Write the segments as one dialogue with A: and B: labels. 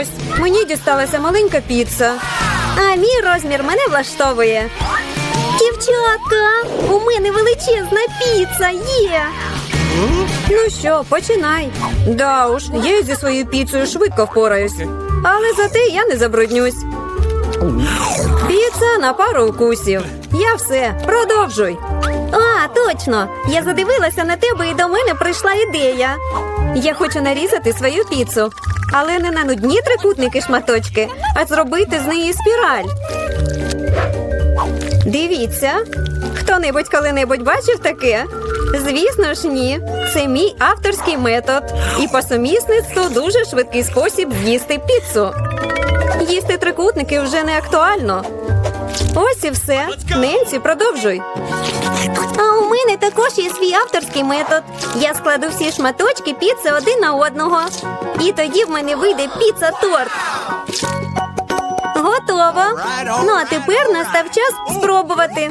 A: Ось, мені дісталася маленька піца. А мій розмір мене влаштовує. Дівчатка, у мене величезна піца є. Ну що, починай. Да уж, я зі своєю піцею швидко впораюсь. Але зате я не забруднюсь. Піца на пару укусів. Я все, продовжуй. А, точно. Я задивилася на тебе і до мене прийшла ідея. Я хочу нарізати свою піцу, але не на нудні трикутники шматочки, а зробити з неї спіраль. Дивіться, хто-небудь коли-небудь бачив таке? Звісно ж, ні. Це мій авторський метод. І по сумісництву дуже швидкий спосіб з'їсти піцу. Їсти трикутники вже не актуально. Ось і все. Ненці, продовжуй. А у мене також є свій авторський метод. Я складу всі шматочки піци один на одного. І тоді в мене вийде піца-торт. Готово. Ну а тепер настав час спробувати.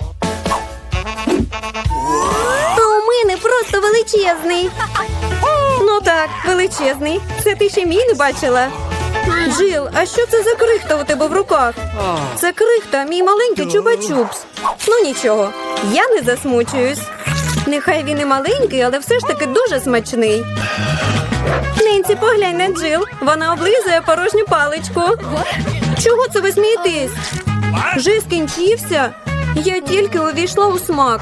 A: А у мене просто величезний. Ну так, величезний. Це ти ще мій не бачила. Джил, а що це за крихта у тебе в руках? Це крихта, мій маленький чупа-чупс. Ну нічого, я не засмучуюсь. Нехай він і маленький, але все ж таки дуже смачний. Ненці, поглянь на Джил. Вона облизує порожню паличку. Чого це ви смієтесь? Вже скінчився? Я тільки увійшла у смак.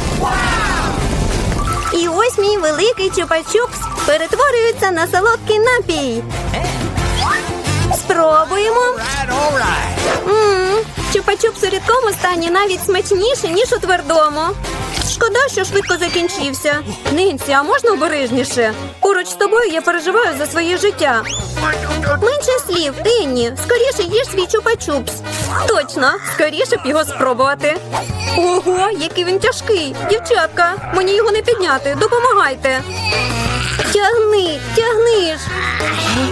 A: І ось мій великий чупа-чупс перетворюється на солодкий напій. Спробуємо. Чупа-чупс у рідкому стані навіть смачніше, ніж у твердому. Шкода, що швидко закінчився. Нинці, а можна обережніше? Поруч з тобою я переживаю за своє життя. Менше слів, Енні, скоріше їж свій чупа-чупс. Точно, скоріше б його спробувати. Ого, який він тяжкий. Дівчатка, мені його не підняти. Допомагайте. Тягни, тягни ж.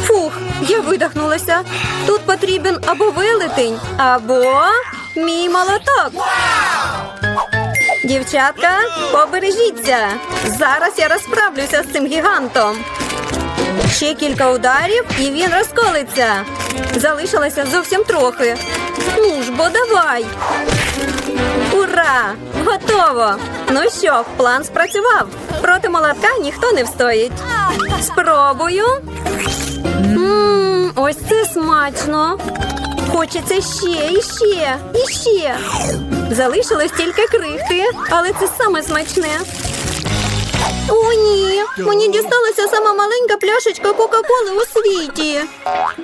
A: Фух, я видихнулася. Тут потрібен або велетень, або мій молоток. Дівчатка, побережіться. Зараз я розправлюся з цим гігантом. Ще кілька ударів, і він розколиться. Залишилося зовсім трохи. Ну ж бо давай. Ура! Готово! Ну що, план спрацював. Проти молотка ніхто не встоїть. Спробую. Ммм, ось це смачно. Хочеться ще, і ще, і ще. Залишилось тільки крихти, але це саме смачне. О, ні, мені дісталася сама маленька пляшечка Кока-Коли у світі.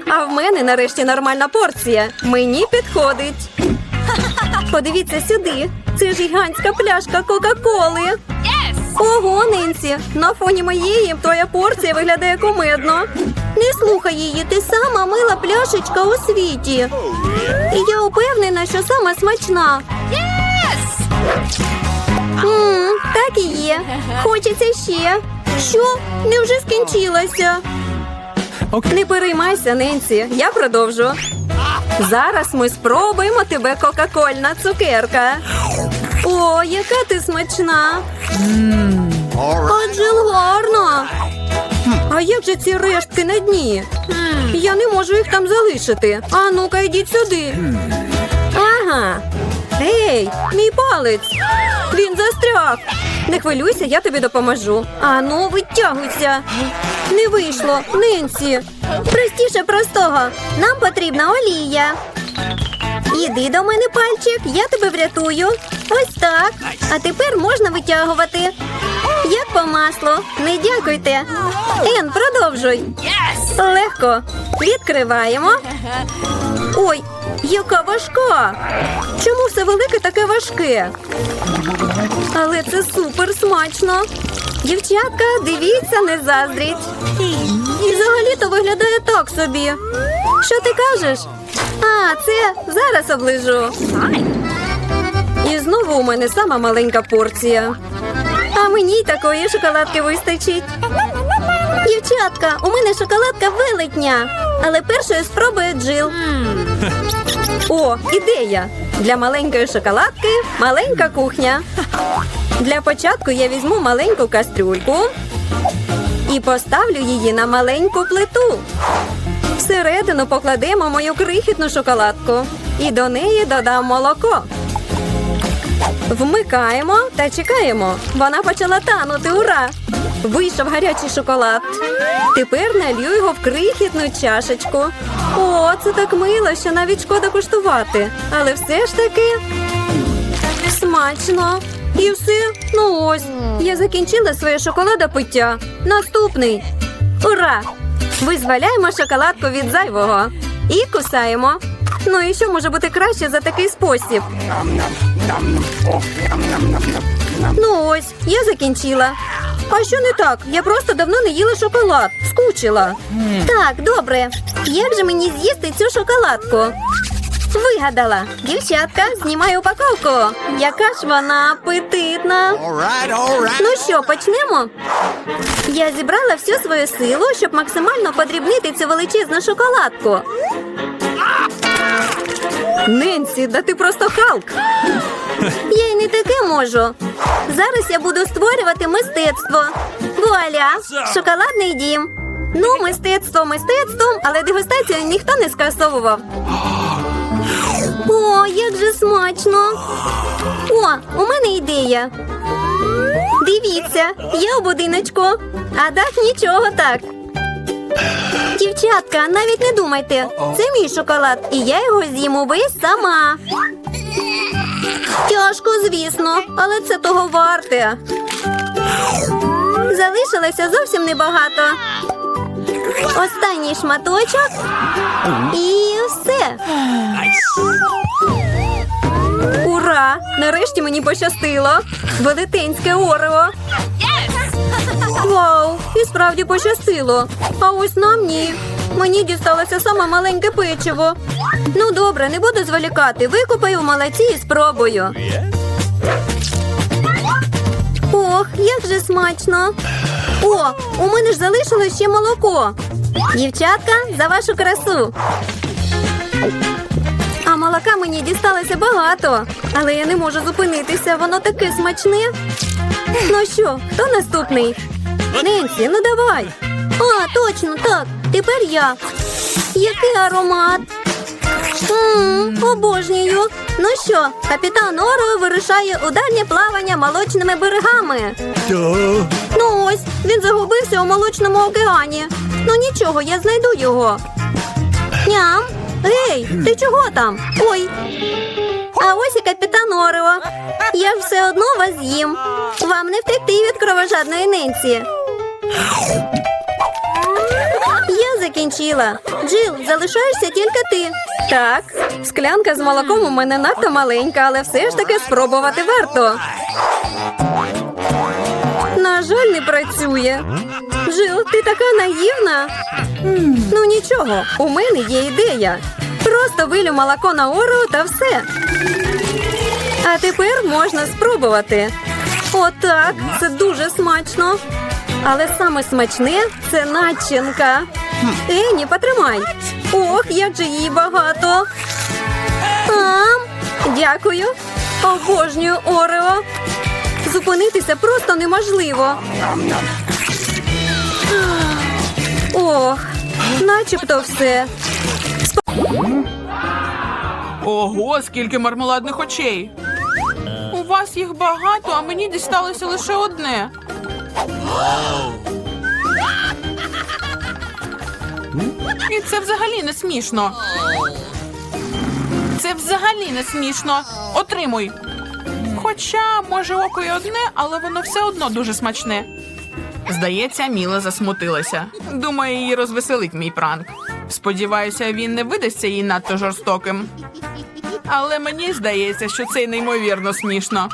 A: А в мене нарешті нормальна порція. Мені підходить. Подивіться сюди. Це гігантська пляшка Кока-Коли. Ого, Ненсі, на фоні моєї твоя порція виглядає кумедно. Не слухай її, ти сама мила пляшечка у світі. І я упевнена, що сама смачна. Ммм, так і є. Хочеться ще. Що? Невже скінчилося? Не переймайся, Ненсі, я продовжу. Зараз ми спробуємо тебе кока-кольна цукерка. О, яка ти смачна! Адже гарно. А як же ці рештки на дні? Я не можу їх там залишити. А ну-ка, йдіть сюди. Ага. Ей, мій палець. Він застряг. Не хвилюйся, я тобі допоможу. А ну, витягуйся. Не вийшло, Ненсі. Простіше простого. Нам потрібна олія. Іди до мене, пальчик, я тебе врятую. Ось так. А тепер можна витягувати. Як по маслу. Не дякуйте. Ен, продовжуй. Легко. Відкриваємо. Ой, яка важка. Чому все велике таке важке? Але це супер смачно. Дівчатка, дивіться, не заздріть. І взагалі-то виглядає так собі. Що ти кажеш? А, це зараз оближу. І знову у мене сама маленька порція. А мені такої шоколадки вистачить. Дівчатка, у мене шоколадка велетня. Але першою спробує Джил. О, ідея! Для маленької шоколадки маленька кухня. Для початку я візьму маленьку кастрюльку і поставлю її на маленьку плиту. Всередину покладемо мою крихітну шоколадку і до неї додам молоко. Вмикаємо та чекаємо. Вона почала танути. Ура! Вийшов гарячий шоколад. Тепер налью його в крихітну чашечку. О, це так мило, що навіть шкода куштувати. Але все ж таки смачно. І все. Ну ось. Я закінчила своє шоколадопиття. Наступний. Ура! Визволяємо шоколадку від зайвого. І кусаємо. Ну і що може бути краще за такий спосіб? Ну ось, я закінчила. А що не так? Я просто давно не їла шоколад. Скучила. Так, добре. Як же мені з'їсти цю шоколадку? Вигадала. Дівчатка, знімаю упаковку. Яка ж вона апетитна.
B: All right, all right.
A: Ну що, почнемо? Я зібрала всю свою силу, щоб максимально подрібнити цю величезну шоколадку. Ненсі, да ти просто Халк. Я й не таке можу. Зараз я буду створювати мистецтво. Вуаля! Шоколадний дім. Ну, мистецтво мистецтвом, але дегустацію ніхто не скасовував. О, як же смачно! О, у мене ідея. Дивіться, я у будиночку, а дах нічого так. Дівчатка, навіть не думайте. Це мій шоколад, і я його з'їм увесь сама. Тяжко, звісно, але це того варте. Залишилося зовсім небагато. Останній шматочок і мені пощастило. Велетенське орео. Вау! І справді пощастило. А ось нам ні. Мені дісталося саме маленьке печиво. Ну добре, не буду зволікати. Викупаю в і спробую. Ох, як же смачно. О, у мене ж залишилось ще молоко. Дівчатка, за вашу красу. А молока мені дісталося багато, але я не можу зупинитися, воно таке смачне. Ну що, хто наступний? Ненсі, ну давай. А, точно, так. Тепер я. Який аромат. Обожнюю. Ну що, капітан Оро вирушає у дальнє плавання молочними берегами. Ну ось, він загубився у молочному океані. Ну нічого, я знайду його. Ням. Гей, ти чого там? Ой. А ось і капітан Орео. Я ж все одно вас з'їм. Вам не втекти від кровожадної ненці. Я закінчила. Джил, залишаєшся тільки ти. Так, склянка з молоком у мене надто маленька, але все ж таки спробувати варто. На жаль, не працює. Джил, ти така наївна. Ну нічого, у мене є ідея. Просто вилю молоко на ору та все. А тепер можна спробувати. Отак, це дуже смачно. Але саме смачне це начинка. Ені, потримай. Ох, як же її багато. Ам, дякую. Обожнюю Орео. Зупинитися просто неможливо. Ох, начебто все.
C: Ого, скільки мармеладних очей. У вас їх багато, а мені дісталося лише одне. І це взагалі не смішно. Це взагалі не смішно. Отримуй. Хоча, може, око й одне, але воно все одно дуже смачне. Здається, Міла засмутилася. Думаю, її розвеселить мій пранк. Сподіваюся, він не видасться їй надто жорстоким. Але мені здається, що це неймовірно смішно.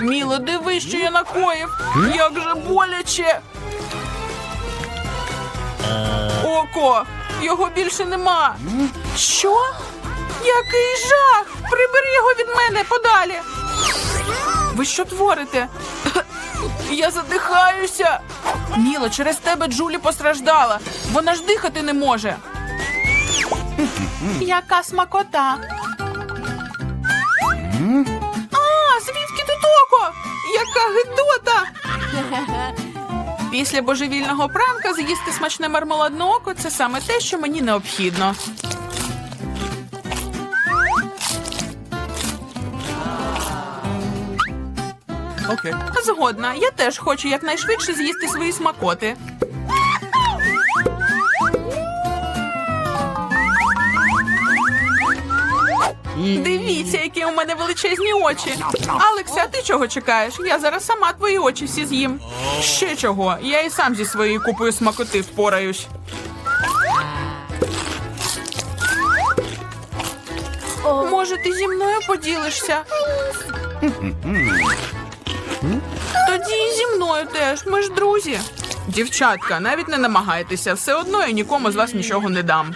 C: Міло, диви, що я накоїв. Як же боляче. Око! Його більше нема. Що? Який жах! Прибери його від мене подалі. Ви що творите? Я задихаюся. Міло, через тебе Джулі постраждала. Вона ж дихати не може. Яка смакота. А, звідки тут око? Яка гидота! Після божевільного пранка з'їсти смачне мармеладне око це саме те, що мені необхідно.
B: Okay.
C: Згодна, я теж хочу якнайшвидше з'їсти свої смакоти. Дивіться, які у мене величезні очі. Алексе, а ти чого чекаєш? Я зараз сама твої очі всі з'їм. Ще чого? Я і сам зі своєю купою смакоти впораюсь. Може, ти зі мною поділишся? Тоді зі мною теж. Ми ж друзі. Дівчатка, навіть не намагайтеся, все одно я нікому з вас нічого не дам.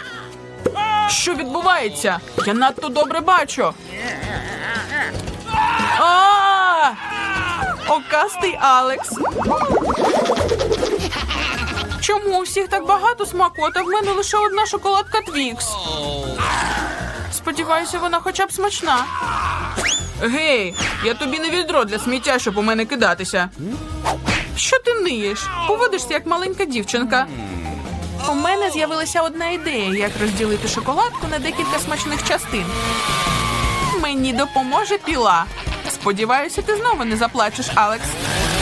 C: Що відбувається? Я надто добре бачу. Окастий Алекс. Чому у всіх так багато смакот, а в мене лише одна шоколадка Твікс? Сподіваюся, вона хоча б смачна. Гей, я тобі не відро для сміття, щоб у мене кидатися. Що ти ниєш? Поводишся як маленька дівчинка. У мене з'явилася одна ідея, як розділити шоколадку на декілька смачних частин. Мені допоможе піла. Сподіваюся, ти знову не заплачеш, Алекс.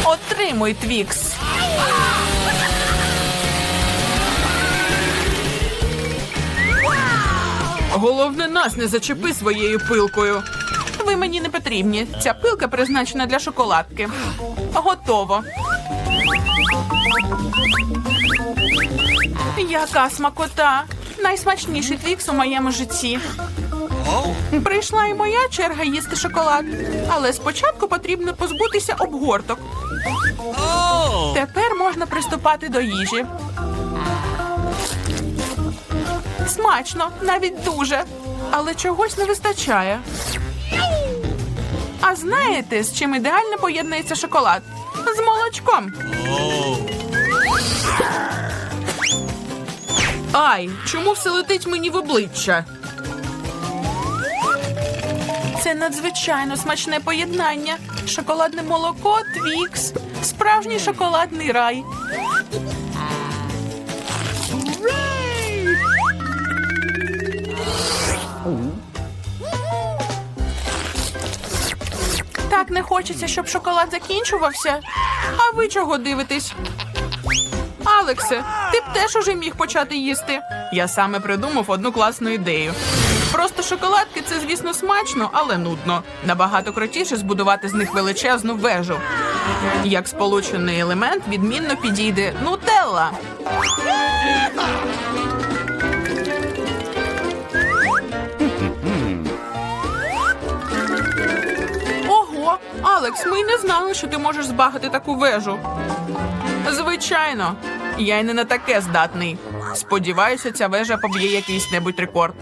C: Отримуй твікс. Головне, нас не зачепи своєю пилкою. Ви мені не потрібні. Ця пилка призначена для шоколадки. Готово. Яка смакота! Найсмачніший твікс у моєму житті. Прийшла і моя черга їсти шоколад. Але спочатку потрібно позбутися обгорток. Тепер можна приступати до їжі. Смачно, навіть дуже. Але чогось не вистачає. А знаєте, з чим ідеально поєднується шоколад? З молочком. Ай, чому все летить мені в обличчя? Це надзвичайно смачне поєднання. Шоколадне молоко, твікс, справжній шоколадний рай. Так не хочеться, щоб шоколад закінчувався. А ви чого дивитесь? Алексе, ти б теж уже міг почати їсти. Я саме придумав одну класну ідею. Просто шоколадки це, звісно, смачно, але нудно. Набагато крутіше збудувати з них величезну вежу. Як сполучений елемент відмінно підійде нутелла. Алекс, ми й не знали, що ти можеш збагати таку вежу. Звичайно, я й не на таке здатний. Сподіваюся, ця вежа поб'є якийсь небудь рекорд.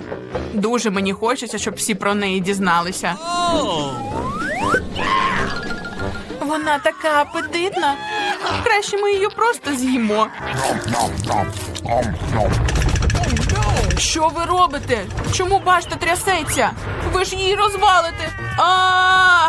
C: Дуже мені хочеться, щоб всі про неї дізналися. Вона така апетитна. Краще ми її просто з'їмо. Що ви робите? Чому башта трясеться? Ви ж її розвалите. А!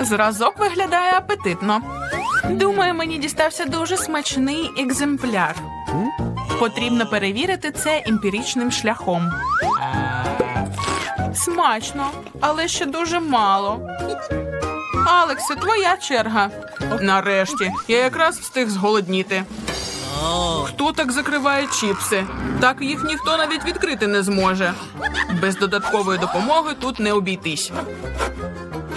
C: Зразок виглядає апетитно. Думаю, мені дістався дуже смачний екземпляр. Потрібно перевірити це емпіричним шляхом. Смачно, але ще дуже мало. Алексе, твоя черга. Нарешті, я якраз встиг зголодніти. Хто так закриває чіпси? Так їх ніхто навіть відкрити не зможе. Без додаткової допомоги тут не обійтись.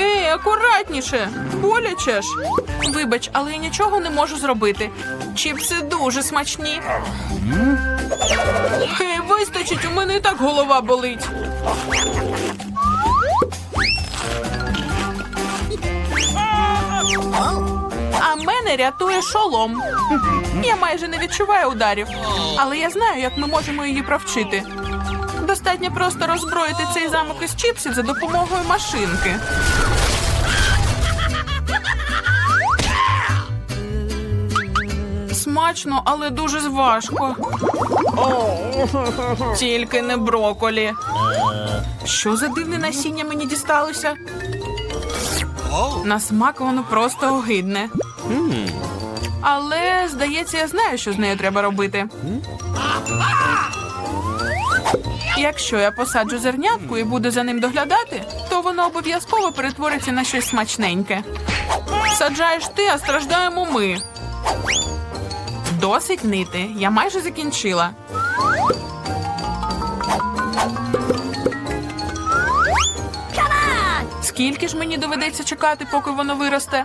C: Ей, акуратніше! Боляче ж. Вибач, але я нічого не можу зробити. Чіпси дуже смачні. Ей, вистачить, у мене і так голова болить. А мене рятує шолом. Я майже не відчуваю ударів, але я знаю, як ми можемо її провчити. Достатньо просто роззброїти цей замок із чіпсів за допомогою машинки. Смачно, але дуже важко. Тільки не броколі. Що за дивне насіння мені дісталося? На смак воно просто огидне. Але, здається, я знаю, що з нею треба робити. Якщо я посаджу зернятку і буду за ним доглядати, то воно обов'язково перетвориться на щось смачненьке. Саджаєш ти, а страждаємо ми. Досить нити. Я майже закінчила. Скільки ж мені доведеться чекати, поки воно виросте?